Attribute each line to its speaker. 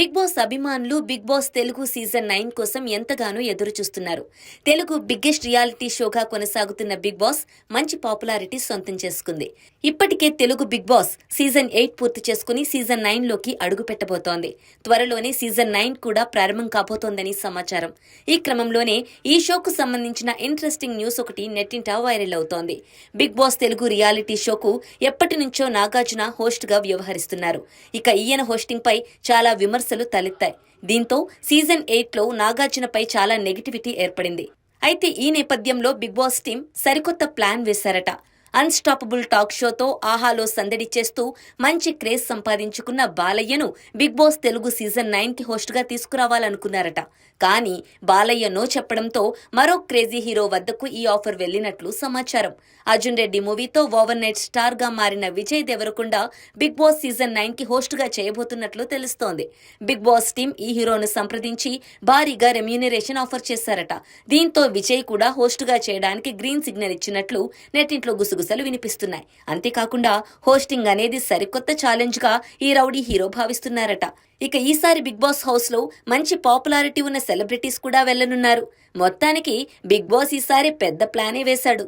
Speaker 1: Big boss అభిమానులు big boss Telugu season nine కోసం ఎంతగానో ఎదురు చూస్తున్నారు తెలుగు బిగ్గెస్ట్ రియాలిటీ షోగా కొనసాగుతున్న బిగ్ బాస్ మంచి పాపులారిటీ సొంతం చేసుకుంది. ఇప్పటికే Telugu big boss season eight పూర్తి చేసుకుని సీజన్ నైన్లోకి అడుగు పెట్టబోతోంది. త్వరలోనే సీజన్ నైన్ కూడా ప్రారంభం కాబోతోందని సమాచారం. ఈ క్రమంలోనే ఈ షోకు సంబంధించిన ఇంట్రెస్టింగ్ న్యూస్ ఒకటి నెట్టింట వైరల్ అవుతోంది. బిగ్ బాస్ తెలుగు రియాలిటీ షోకు ఎప్పటి నుంచో నాగార్జున హోస్ట్గా వ్యవహరిస్తున్నారు. ఇక ఈయన హోస్టింగ్ పై చాలా విమర్శలు తలెత్తాయి. దీంతో సీజన్ ఎయిట్లో నాగార్జునపై చాలా నెగిటివిటీ ఏర్పడింది. అయితే ఈ నేపథ్యంలో బిగ్ బాస్ టీం సరికొత్త ప్లాన్ వేశారట. అన్స్టాపబుల్ టాక్ షోతో ఆహాలో సందడి చేస్తూ మంచి క్రేజ్ సంపాదించుకున్న బాలయ్యను బిగ్ బాస్ తెలుగు సీజన్ నైన్కి హోస్ట్గా తీసుకురావాలనుకున్నారట. కానీ బాలయ్య నో చెప్పడంతో మరో క్రేజీ హీరో వద్దకు ఈ ఆఫర్ వెళ్ళినట్లు సమాచారం. అర్జున్ రెడ్డి మూవీతో ఓవర్ నైట్ స్టార్గా మారిన Vijay Deverakonda big boss season నైన్కి హోస్ట్గా చేయబోతున్నట్లు తెలుస్తోంది. బిగ్ బాస్ టీం ఈ హీరోను సంప్రదించి భారీగా రెమ్యూనరేషన్ ఆఫర్ చేశారట. దీంతో విజయ్ కూడా హోస్ట్గా చేయడానికి గ్రీన్ సిగ్నల్ ఇచ్చినట్లు నెట్టింట్లో గుసగుసలు వినిపిస్తున్నాయి. అంతేకాకుండా హోస్టింగ్ అనేది సరికొత్త ఛాలెంజ్గా ఈ రౌడీ హీరో భావిస్తున్నారట. ఇక ఈసారి బిగ్ బాస్ హౌస్లో మంచి పాపులారిటీ ఉన్న సెలబ్రిటీస్ కూడా వెళ్ళనున్నారు మొత్తానికి బిగ్ బాస్ ఈసారి పెద్ద ప్లానే వేశాడు.